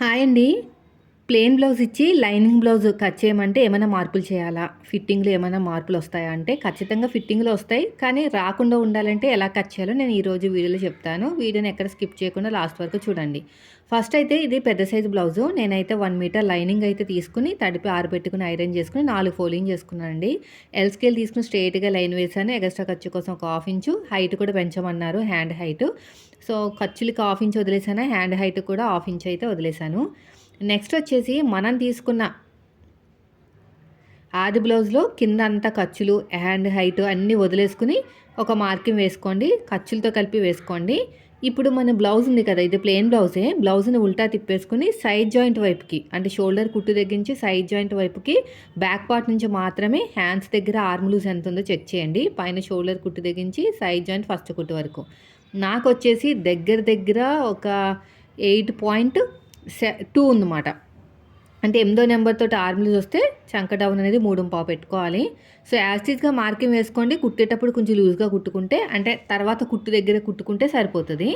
Hi అండి. Plain blouse ఇచ్చి lining blouse cut చేయమంటే ఏమైనా మార్పులు చేయాలా? ఫిట్టింగ్లో ఏమైనా మార్పులు వస్తాయా? అంటే ఖచ్చితంగా ఫిట్టింగ్లో వస్తాయి. కానీ రాకుండా ఉండాలంటే ఎలా కట్ చేయాలో నేను ఈరోజు వీడియోలో చెప్తాను. వీడియోని ఎక్కడ స్కిప్ చేయకుండా లాస్ట్ వరకు చూడండి. ఫస్ట్ అయితే ఇది పెద్ద సైజు బ్లౌజు. నేనైతే వన్ మీటర్ లైనింగ్ అయితే తీసుకుని తడిపి ఆరబెట్టుకుని ఐరన్ చేసుకుని నాలుగు ఫోల్డింగ్ చేసుకున్నానండి. ఎల్ స్కేల్ తీసుకుని స్ట్రైట్గా లైన్ వేసాను ఎగస్ట్రా ఖర్చు కోసం ఒక హాఫ్ ఇంచు. హైట్ కూడా పెంచమన్నారు. Hand height. సో ఖర్చులకి హాఫ్ ఇంచ్ వదిలేసాను? హ్యాండ్ హైట్ కూడా హాఫ్ ఇంచ్ అయితే వదిలేసాను. నెక్స్ట్ వచ్చేసి మనం తీసుకున్న ఆది బ్లౌజ్లో కింద అంతా ఖర్చులు హ్యాండ్ హైట్ అన్నీ వదిలేసుకుని ఒక మార్కింగ్ వేసుకోండి. ఖర్చులతో కలిపి వేసుకోండి. ఇప్పుడు మన బ్లౌజ్ ఉంది కదా ఇది ప్లెయిన్ బ్లౌజే. బ్లౌజ్ని ఉల్టా తిప్పేసుకుని సైడ్ జాయింట్ వైపుకి అంటే షోల్డర్ కుట్టు దగ్గరించి సైడ్ జాయింట్ వైపుకి బ్యాక్ పార్ట్ నుంచి మాత్రమే హ్యాండ్స్ దగ్గర ఆర్మ్ లూజ్ ఎంత ఉందో చెక్ చేయండి. పైన షోల్డర్ కుట్టు దగ్గరించి సైడ్ జాయింట్ ఫస్ట్ కుట్టు వరకు. నాకు వచ్చేసి దగ్గర దగ్గర ఒక ఎయిట్ పాయింట్ టూ ఉందన్నమాట. అంటే ఎనిమిదో నెంబర్తో తోటి ఆర్మ్లూజ్ వస్తే చంక డౌన్ అనేది మూడు పావు పెట్టుకోవాలి. సో యాసిడ్గా మార్కింగ్ వేసుకోండి. కుట్టేటప్పుడు కొంచెం లూజ్గా కుట్టుకుంటే అంటే తర్వాత కుట్టు దగ్గర కుట్టుకుంటే సరిపోతుంది.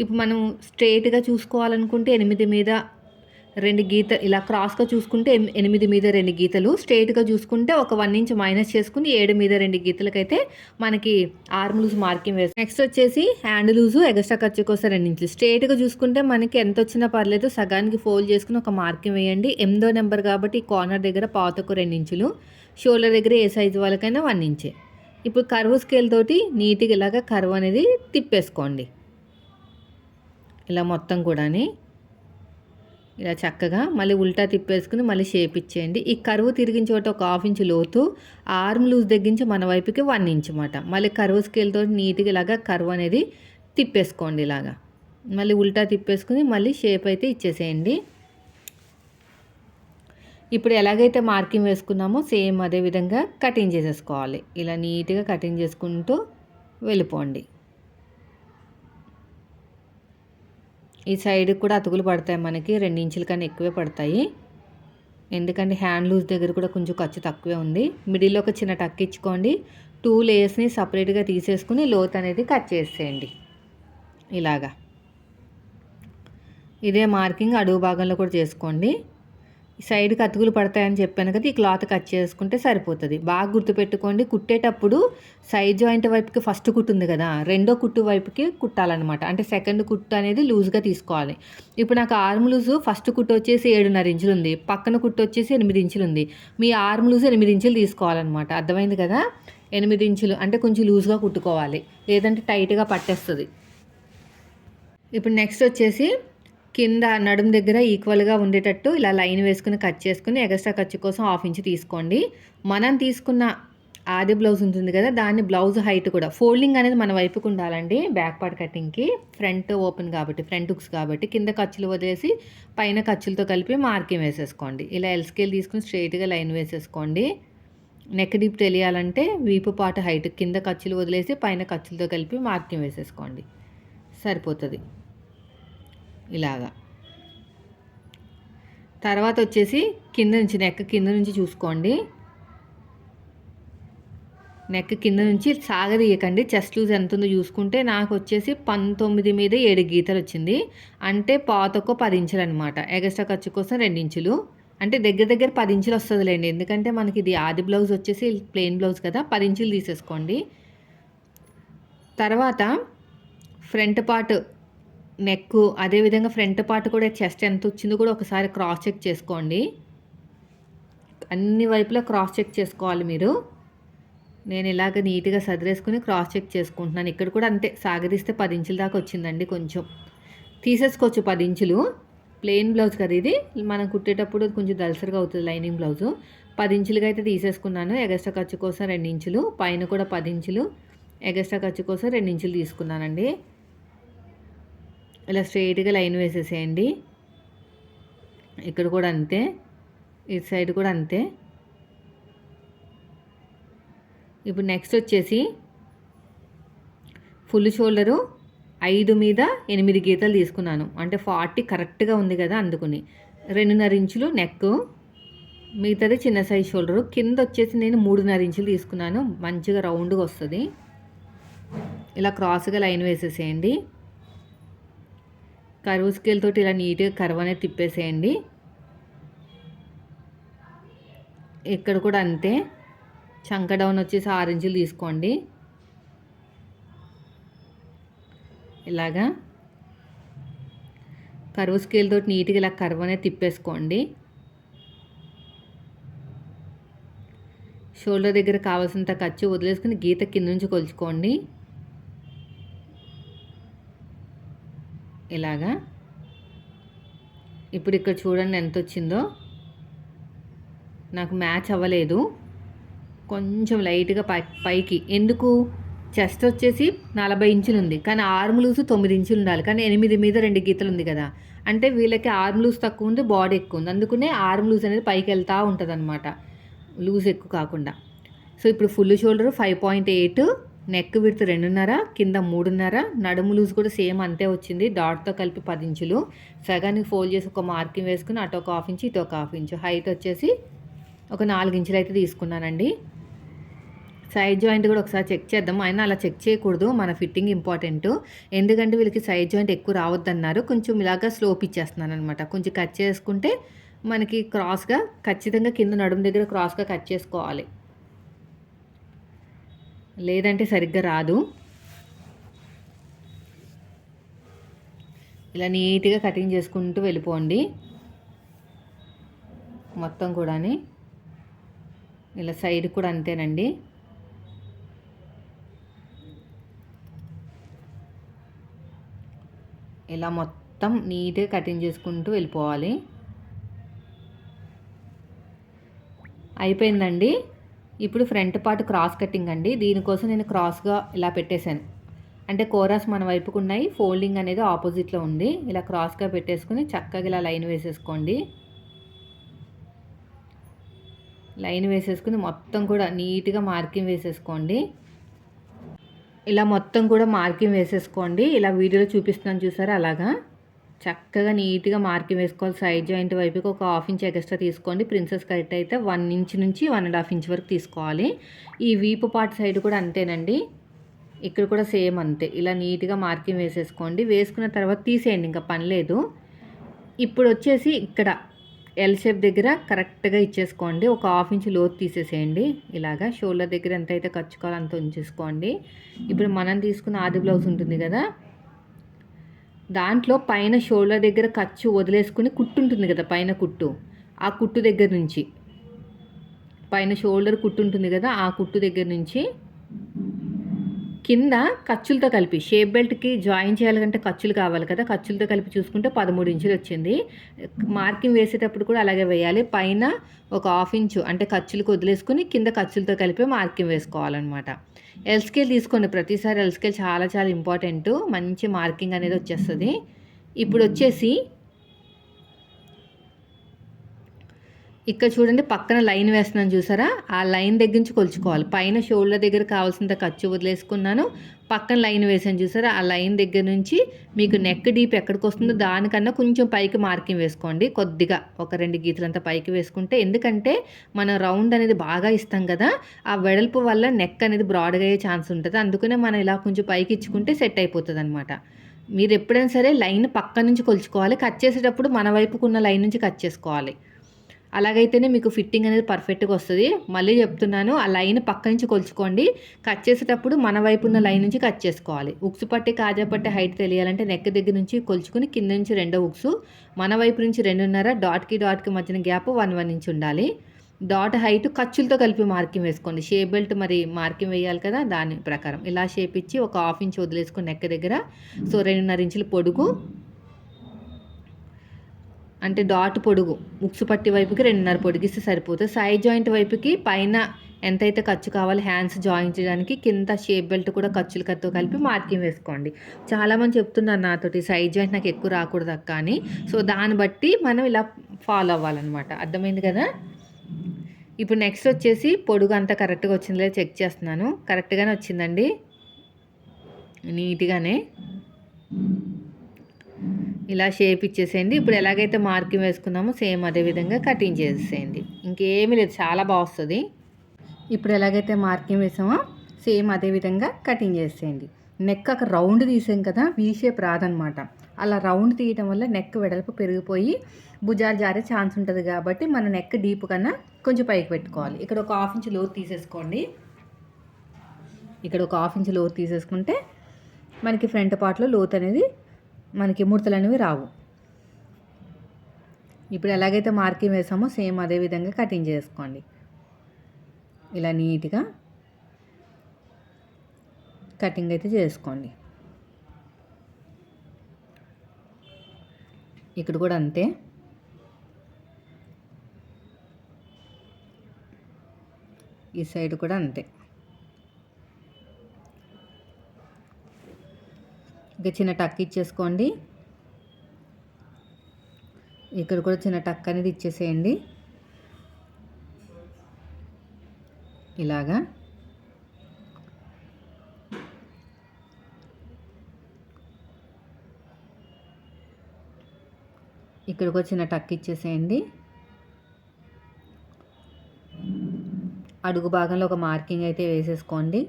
ఇప్పుడు మనం స్ట్రైట్గా చూసుకోవాలనుకుంటే ఎనిమిది మీద రెండు గీత ఇలా క్రాస్గా చూసుకుంటే ఎనిమిది మీద రెండు గీతలు. స్ట్రైట్గా చూసుకుంటే ఒక వన్ ఇంచ్ మైనస్ చేసుకుని ఏడు మీద రెండు గీతలకైతే మనకి ఆర్మ్ లూజ్ మార్కింగ్ వేస్తాం. నెక్స్ట్ వచ్చేసి హ్యాండ్ లూజు ఎగస్ట్రా ఖర్చు కోసం రెండు ఇంచులు. స్ట్రైట్గా చూసుకుంటే మనకి ఎంత వచ్చినా పర్లేదు సగానికి ఫోల్డ్ చేసుకుని ఒక మార్కింగ్ వేయండి. ఎనిమిదో నెంబర్ కాబట్టి కార్నర్ దగ్గర పాతకు రెండు ఇంచులు. షోల్డర్ దగ్గర ఏ సైజు వాళ్ళకైనా వన్ ఇంచే. ఇప్పుడు కర్వ్ స్కేల్ తోటి నీట్గా ఇలాగ కర్వ్ అనేది తిప్పేసుకోండి. ఇలా మొత్తం కూడాని. ఇలా చక్కగా మళ్ళీ ఉల్టా తిప్పేసుకుని మళ్ళీ షేప్ ఇచ్చేయండి. ఈ కరువు తిరిగిన చోట ఒక హాఫ్ ఇంచ్ లోతు ఆర్మ్ లూజ్ దగ్గరించి మన వైపుకి వన్ ఇంచ్ అనమాట మళ్ళీ కరువు స్కేల్తో నీట్గా ఇలాగా కరువు అనేది తిప్పేసుకోండి ఇలాగా. మళ్ళీ ఉల్టా తిప్పేసుకుని మళ్ళీ షేప్ అయితే ఇచ్చేసేయండి. ఇప్పుడు ఎలాగైతే మార్కింగ్ వేసుకున్నామో సేమ్ అదే విధంగా కటింగ్ చేసేసుకోవాలి. ఇలా నీట్గా కటింగ్ చేసుకుంటూ వెళ్ళిపోండి. ఈ సైడ్ కూడా అతుకులు పడతాయి మనకి రెండించుల కన్నా ఎక్కువే పడతాయి. ఎందుకంటే హ్యాండ్ లూజ్ దగ్గర కూడా కొంచెం ఖర్చు తక్కువే ఉంది. మిడిల్లో ఒక చిన్న టక్ ఇచ్చుకోండి. టూ లేయర్స్ని సపరేట్గా తీసేసుకుని లోత్ అనేది కట్ చేసేయండి. ఇలాగా. ఇదే మార్కింగ్ అడుగు భాగంలో కూడా చేసుకోండి. సైడ్కి అతుకులు పడతాయని చెప్పాను కదా ఈ క్లాత్ కట్ చేసుకుంటే సరిపోతుంది. బాగా గుర్తుపెట్టుకోండి కుట్టేటప్పుడు సైడ్ జాయింట్ వైపుకి ఫస్ట్ కుట్టు ఉంది కదా రెండో కుట్టు వైపుకి కుట్టాలన్నమాట. అంటే సెకండ్ కుట్టు అనేది లూజ్గా తీసుకోవాలి. ఇప్పుడు నాకు ఆర్మ్ లూజ్ ఫస్ట్ కుట్టు వచ్చేసి ఏడున్నర ఇంచులు ఉంది పక్కన కుట్టు వచ్చేసి ఎనిమిది ఇంచులు ఉంది మీ ఆర్మ్ లూజ్ ఎనిమిది ఇంచులు తీసుకోవాలన్నమాట. అర్థమైంది కదా? ఎనిమిది ఇంచులు అంటే కొంచెం లూజ్గా కుట్టుకోవాలి లేదంటే టైట్గా పట్టేస్తుంది. ఇప్పుడు నెక్స్ట్ వచ్చేసి కింద నడుము దగ్గర ఈక్వల్గా ఉండేటట్టు ఇలా లైన్ వేసుకుని కట్ చేసుకుని ఎగస్ట్రా ఖర్చు కోసం హాఫ్ ఇంచ్ తీసుకోండి. మనం తీసుకున్న ఆది బ్లౌజ్ ఉంటుంది కదా దాన్ని బ్లౌజ్ హైట్ కూడా. ఫోల్డింగ్ అనేది మన వైపుకు ఉండాలండి బ్యాక్ పార్ట్ కటింగ్కి ఫ్రంట్ ఓపెన్ కాబట్టి ఫ్రంట్ హుక్స్ కాబట్టి కింద ఖర్చులు వదిలేసి పైన ఖర్చులతో కలిపి మార్కింగ్ వేసేసుకోండి. ఇలా ఎల్ స్కేల్ తీసుకుని స్ట్రైట్గా లైన్ వేసేసుకోండి. నెక్ డీప్ తెలియాలంటే వీపు పాటు హైట్ కింద ఖర్చులు వదిలేసి పైన ఖర్చులతో కలిపి మార్కింగ్ వేసేసుకోండి. సరిపోతుంది. ఇలాగా. తర్వాత వచ్చేసి కింద నుంచి నెక్ కింద నుంచి చూసుకోండి. నెక్ కింద నుంచి సాగదీయకండి. చెస్ట్ లూజ్ ఎంత ఉందో చూసుకుంటే నాకు వచ్చేసి పంతొమ్మిది మీద ఏడు గీతలు వచ్చింది. అంటే పాతొక్క పది ఇంచులు అనమాట ఎగస్ట్రా ఖర్చు కోసం రెండు ఇంచులు. అంటే దగ్గర దగ్గర పది ఇంచులు వస్తుందిలేండి. ఎందుకంటే మనకి ఇది ఆది బ్లౌజ్ వచ్చేసి ప్లెయిన్ బ్లౌజ్ కదా. పది ఇంచులు తీసేసుకోండి. తర్వాత ఫ్రంట్ పార్ట్ నెక్ అదేవిధంగా ఫ్రంట్ పార్ట్ కూడా చెస్ట్ ఎంత వచ్చిందో కూడా ఒకసారి క్రాస్ చెక్ చేసుకోండి. అన్ని వైపులా క్రాస్ చెక్ చేసుకోవాలి మీరు. నేను ఇలాగ నీట్గా సదిరేసుకుని క్రాస్ చెక్ చేసుకుంటున్నాను. ఇక్కడ కూడా అంతే సాగదీస్తే పది ఇంచుల దాకా వచ్చిందండి కొంచెం. తీసేసుకోవచ్చు పది ఇంచులు. ప్లెయిన్ బ్లౌజ్ కదా ఇది. మనం కుట్టేటప్పుడు కొంచెం దలసరిగా అవుతుంది లైనింగ్ బ్లౌజు. పది ఇంచులుగా అయితే తీసేసుకున్నాను. ఎగస్ట్రా ఖర్చు కోసం రెండు ఇంచులు. పైన కూడా పది ఇంచులు. ఎగస్ట్రా ఖర్చు కోసం రెండు ఇంచులు తీసుకున్నానండి. ఇలా స్ట్రైట్గా లైన్ వేసేసేయండి. ఇక్కడ కూడా అంతే. ఇటు సైడ్ కూడా అంతే. ఇప్పుడు నెక్స్ట్ వచ్చేసి ఫుల్ షోల్డరు ఐదు మీద ఎనిమిది గీతలు తీసుకున్నాను. అంటే ఫార్టీ కరెక్ట్గా ఉంది కదా అందుకుని. రెండున్నర ఇంచులు నెక్ మిగతాది చిన్న సైజ్ షోల్డరు. కింద వచ్చేసి నేను మూడున్నర ఇంచులు తీసుకున్నాను. మంచిగా రౌండ్గా వస్తుంది. ఇలా క్రాస్గా లైన్ వేసేసేయండి. కరువు స్కేల్ తోటి ఇలా నీట్గా కరువు అనేది తిప్పేసేయండి. ఇక్కడ కూడా అంతే. చంక డౌన్ వచ్చేసి ఆరెంజ్లు తీసుకోండి. ఇలాగా. కరువు స్కేల్ తోటి నీట్గా ఇలా కరువు అనేది తిప్పేసుకోండి. షోల్డర్ దగ్గర కావాల్సినంత ఖర్చు వదిలేసుకుని గీత కింద నుంచి కొలుచుకోండి. ఇలాగా. ఇప్పుడు ఇక్కడ చూడండి ఎంత వచ్చిందో నాకు మ్యాచ్ అవ్వలేదు. కొంచెం లైట్గా పై పైకి. ఎందుకు? చెస్ట్ వచ్చేసి నలభై ఇంచులు ఉంది. కానీ ఆర్మ్ లూజ్ తొమ్మిది ఇంచులు ఉండాలి. కానీ ఎనిమిది మీద రెండు గీతలు ఉంది కదా. అంటే వీళ్ళకి ఆర్మ్ లూజ్ తక్కువ ఉంది బాడీ ఎక్కువ ఉంది. అందుకనే ఆర్మ్ లూజ్ అనేది పైకి వెళ్తూ ఉంటుంది అనమాట లూజ్ ఎక్కువ కాకుండా. సో ఇప్పుడు full shoulder five point eight neck విడత రెండున్నర కింద మూడున్నర నడుము లూజ్ కూడా సేమ్ అంతే వచ్చింది. డాట్తో కలిపి పది ఇంచులు. సగానికి ఫోల్డ్ చేసి ఒక మార్కింగ్ వేసుకుని అటు ఒక హాఫ్ ఇంచు ఇటు ఒక హాఫ్ ఇంచు హైట్ వచ్చేసి ఒక నాలుగు ఇంచులు అయితే తీసుకున్నానండి. సైడ్ జాయింట్ కూడా ఒకసారి చెక్ చేద్దాం. అయినా అలా చెక్ చేయకూడదు. మన ఫిట్టింగ్ ఇంపార్టెంట్ ఎందుకంటే వీళ్ళకి సైడ్ జాయింట్ ఎక్కువ రావద్దన్నారు. కొంచెం ఇలాగా స్లోప్ ఇచ్చేస్తున్నాను అనమాట కొంచెం కట్ చేసుకుంటే మనకి క్రాస్గా ఖచ్చితంగా కింద నడుము దగ్గర క్రాస్గా కట్ చేసుకోవాలి. లేదంటే సరిగ్గా రాదు. ఇలా నీట్గా కటింగ్ చేసుకుంటూ వెళ్ళిపోండి. మొత్తం కూడాని. ఇలా సైడ్ కూడా అంతేనండి. ఇలా మొత్తం నీట్గా కటింగ్ చేసుకుంటూ వెళ్ళిపోవాలి. అయిపోయిందండి. ఇప్పుడు ఫ్రంట్ పార్ట్ క్రాస్ కటింగ్ అండి. దీనికోసం నేను క్రాస్గా ఇలా పెట్టేశాను. అంటే కోరాస్ మన వైపుకు ఉన్నాయి. ఫోల్డింగ్ అనేది ఆపోజిట్లో ఉంది. ఇలా క్రాస్గా పెట్టేసుకుని చక్కగా ఇలా లైన్ వేసేసుకోండి. లైన్ వేసేసుకుని మొత్తం కూడా నీట్గా మార్కింగ్ వేసేసుకోండి. ఇలా మొత్తం కూడా మార్కింగ్ వేసేసుకోండి. ఇలా వీడియోలో చూపిస్తున్నాను చూసారా? అలాగా. చక్కగా నీట్గా మార్కింగ్ వేసుకోవాలి. సైడ్ జాయింట్ వైపుకి ఒక హాఫ్ ఇంచ్ ఎక్స్ట్రా తీసుకోండి. ప్రిన్సెస్ కట్ అయితే వన్ ఇంచ్ నుంచి వన్ అండ్ హాఫ్ ఇంచ్ వరకు తీసుకోవాలి. ఈ వీపు పార్ట్ సైడ్ కూడా అంతేనండి. ఇక్కడ కూడా సేమ్ అంతే. ఇలా నీట్గా మార్కింగ్ వేసేసుకోండి. వేసుకున్న తర్వాత తీసేయండి ఇంకా పని లేదు. ఇప్పుడు వచ్చేసి ఇక్కడ ఎల్ షేప్ దగ్గర కరెక్ట్గా ఇచ్చేసుకోండి. ఒక హాఫ్ ఇంచ్ లోతు తీసేసేయండి. ఇలాగా షోల్డర్ దగ్గర ఎంత అయితే ఖర్చుకోవాలో అంత ఉంచేసుకోండి. ఇప్పుడు మనం తీసుకున్న ఆది బ్లౌజ్ ఉంటుంది కదా దాంట్లో పైన షోల్డర్ దగ్గర ఖర్చు వదిలేసుకుని కుట్టు ఉంటుంది కదా పైన కుట్టు. ఆ కుట్టు దగ్గర నుంచి. పైన షోల్డర్ కుట్టు ఉంటుంది కదా ఆ కుట్టు దగ్గర నుంచి కింద ఖర్చులతో కలిపి షేప్ బెల్ట్కి జాయిన్ చేయాలంటే ఖర్చులు కావాలి కదా. ఖర్చులతో కలిపి చూసుకుంటే పదమూడు ఇంచులు వచ్చింది. మార్కింగ్ వేసేటప్పుడు కూడా అలాగే వేయాలి. పైన ఒక హాఫ్ ఇంచు అంటే ఖర్చులకు వదిలేసుకుని కింద ఖర్చులతో కలిపి మార్కింగ్ వేసుకోవాలన్నమాట. ఎల్ స్కేల్ తీసుకోండి. ప్రతిసారి ఎల్ స్కేల్ చాలా చాలా ఇంపార్టెంట్ మంచి మార్కింగ్ అనేది వచ్చేస్తుంది. ఇప్పుడు వచ్చేసి ఇక్కడ చూడండి పక్కన లైన్ వేస్తున్నాను చూసారా? ఆ లైన్ దగ్గర నుంచి కొలుచుకోవాలి. పైన షోల్డర్ దగ్గర కావాల్సినంత ఖర్చు వదిలేసుకున్నాను. పక్కన లైన్ వేసాను చూసారా? ఆ లైన్ దగ్గర నుంచి మీకు నెక్ డీప్ ఎక్కడికి వస్తుందో దానికన్నా కొంచెం పైకి మార్కింగ్ వేసుకోండి. కొద్దిగా ఒక రెండు గీతలంతా పైకి వేసుకుంటే. ఎందుకంటే మనం రౌండ్ అనేది బాగా ఇస్తాం కదా ఆ వెడల్పు వల్ల నెక్ అనేది బ్రాడ్గా అయ్యే ఛాన్స్ ఉంటుంది. అందుకనే మనం ఇలా కొంచెం పైకి ఇచ్చుకుంటే సెట్ అయిపోతుంది అనమాట మీరు ఎప్పుడైనా సరే లైన్ పక్క నుంచి కొలుచుకోవాలి. కట్ చేసేటప్పుడు మన వైపుకున్న లైన్ నుంచి కట్ చేసుకోవాలి. అలాగైతేనే మీకు ఫిట్టింగ్ అనేది పర్ఫెక్ట్గా వస్తుంది. మళ్ళీ చెప్తున్నాను ఆ లైన్ పక్క నుంచి కొలుచుకోండి. కట్ చేసేటప్పుడు మన వైపు ఉన్న లైన్ నుంచి కట్ చేసుకోవాలి. ఉక్సు పట్టి కాజా పట్టి హైట్ తెలియాలంటే నెక్ దగ్గర నుంచి కొలుచుకుని కింద నుంచి రెండో ఉక్సు మన వైపు నుంచి రెండున్నర డాట్కి డాట్కి మధ్యన గ్యాప్ వన్ వన్ ఇంచ్ ఉండాలి. డాట్ హైట్ ఖర్చులతో కలిపి మార్కింగ్ వేసుకోండి. షేప్ బెల్ట్ మరి మార్కింగ్ వేయాలి కదా దాని ప్రకారం. ఇలా షేప్ ఇచ్చి ఒక హాఫ్ ఇంచ్ వదిలేసుకుని నెక్క దగ్గర. సో రెండున్నర ఇంచులు పొడుగు. అంటే డాట్ పొడుగు ముక్సు పట్టి వైపుకి రెండున్నర పొడిగిస్తే సరిపోతుంది. సైడ్ జాయింట్ వైపుకి పైన ఎంతైతే ఖర్చు కావాలి హ్యాండ్స్ జాయిన్ చేయడానికి కింద షేప్ బెల్ట్ కూడా ఖర్చులు కత్తో కలిపి మార్కింగ్ వేసుకోండి. చాలామంది చెప్తున్నారు నాతోటి సైడ్ జాయింట్ నాకు ఎక్కువ రాకూడదు అక్క అని. సో దాన్ని బట్టి మనం ఇలా ఫాలో అవ్వాలన్నమాట. అర్థమైంది కదా? ఇప్పుడు నెక్స్ట్ వచ్చేసి పొడుగు అంతా కరెక్ట్గా వచ్చిందో చెక్ చేస్తున్నాను. కరెక్ట్గానే వచ్చిందండి? నీట్గానే. ఇలా షేప్ ఇచ్చేసేయండి. ఇప్పుడు ఎలాగైతే మార్కింగ్ వేసుకున్నామో సేమ్ అదే విధంగా కటింగ్ చేసేయండి ఇంకేమీ లేదు చాలా బాగా వస్తుంది. ఇప్పుడు ఎలాగైతే మార్కింగ్ వేసామో సేమ్ అదే విధంగా కటింగ్ చేసేయండి నెక్ అక్కడ రౌండ్ తీసాం కదా వీ షేప్ రాదనమాట అలా రౌండ్ తీయటం వల్ల నెక్ వెడల్పు పెరిగిపోయి భుజాలు జారే ఛాన్స్ ఉంటుంది కాబట్టి మన నెక్ డీప్ కన్నా కొంచెం పైకి పెట్టుకోవాలి. ఇక్కడ ఒక హాఫ్ ఇంచ్ లోతు తీసేసుకోండి. ఇక్కడ ఒక హాఫ్ ఇంచ్ లోతు తీసేసుకుంటే మనకి ఫ్రంట్ పార్ట్లో లోతు అనేది మనకి ముడతలు అనేవి రావు. ఇప్పుడు ఎలాగైతే మార్కింగ్ వేసామో సేమ్ అదే విధంగా కటింగ్ చేసుకోండి. ఇలా నీట్గా కటింగ్ అయితే చేసుకోండి. ఇక్కడ కూడా అంతే. ఈ సైడ్ కూడా అంతే. ఇక చిన్న టక్ ఇచ్చేసుకోండి. ఇక్కడ కూడా చిన్న టక్ అనేది ఇచ్చేసేయండి. ఇలాగా. ఇక్కడికి వచ్చిన టక్ ఇచ్చేసేయండి. అడుగు భాగంలో ఒక మార్కింగ్ అయితే వేసేసుకోండి.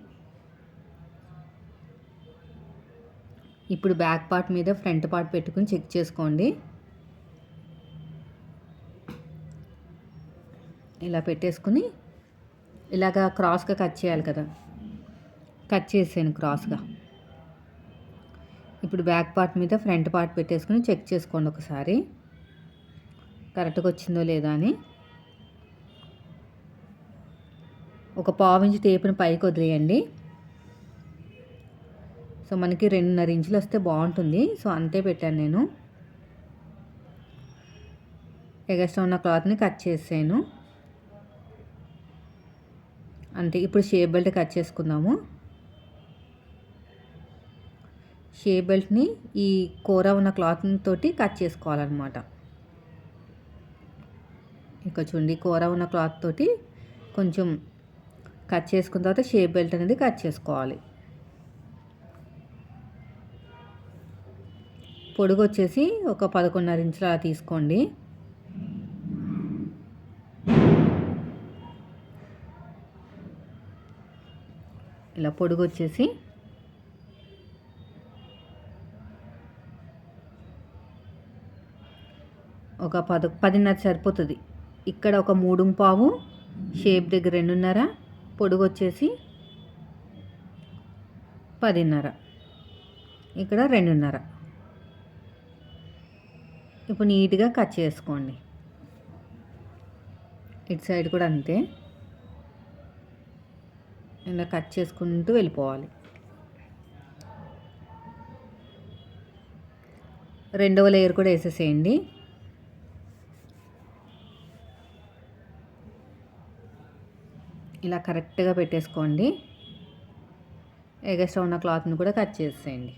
ఇప్పుడు బ్యాక్ పార్ట్ మీద ఫ్రంట్ పార్ట్ పెట్టుకుని చెక్ చేసుకోండి. ఇలా పెట్టేసుకుని ఇలాగా క్రాస్గా కట్ చేయాలి కదా. కట్ చేసాను క్రాస్గా. ఇప్పుడు బ్యాక్ పార్ట్ మీద ఫ్రంట్ పార్ట్ పెట్టేసుకుని చెక్ చేసుకోండి ఒకసారి. కరెక్ట్గా వచ్చిందో లేదా అని. ఒక పావు పావించి టేపుని పైకి వదిలేయండి. సో మనకి రెండున్నర ఇంచులు వస్తే బాగుంటుంది. సో అంతే పెట్టాను నేను. ఎగస్ట్రా ఉన్న క్లాత్ని కట్ చేసాను అంటే ఇప్పుడు షేప్ బెల్ట్ కట్ చేసుకుందాము. షేప్ బెల్ట్ని ఈ కూర ఉన్న క్లాత్ తోటి కట్ చేసుకోవాలన్నమాట. ఇక చూడండి కూర ఉన్న క్లాత్ తోటి కొంచెం కట్ చేసుకున్న తర్వాత షేప్ బెల్ట్ అనేది కట్ చేసుకోవాలి. పొడుగు వచ్చేసి ఒక పదకొండున్నర ఇంచులు అలా తీసుకోండి. ఇలా పొడుగు వచ్చేసి ఒక పద పదిన్నర సరిపోతుంది. ఇక్కడ ఒక మూడు పావు షేప్ దగ్గర రెండున్నర పొడుగు వచ్చేసి పదిన్నర. ఇక్కడ రెండున్నర. ఇప్పుడు నీట్గా కట్ చేసుకోండి. ఇటు సైడ్ కూడా అంతే. ఇలా కట్ చేసుకుంటూ వెళ్ళిపోవాలి. రెండవ లేయర్ కూడా వేసేసేయండి. ఇలా కరెక్ట్గా పెట్టేసుకోండి. ఎగస్ట్రా ఉన్న క్లాత్ని కూడా కట్ చేసేయండి.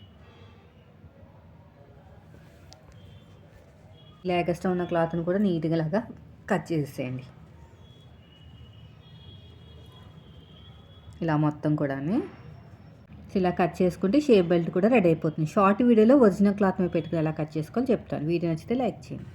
ఇలా ఎగస్ట్రా ఉన్న క్లాత్ని కూడా నీట్గా లాగా కట్ చేసేయండి ఇలా మొత్తం కూడా ఇలా కట్ చేసుకుంటే షేప్ బెల్ట్ కూడా రెడీ అయిపోతుంది. షార్ట్ వీడియోలో ఒరిజినల్ క్లాత్ మీద పెట్టుకుని ఎలా కట్ చేసుకోవాలో చెప్తాను. వీడియో నచ్చితే లైక్ చేయండి.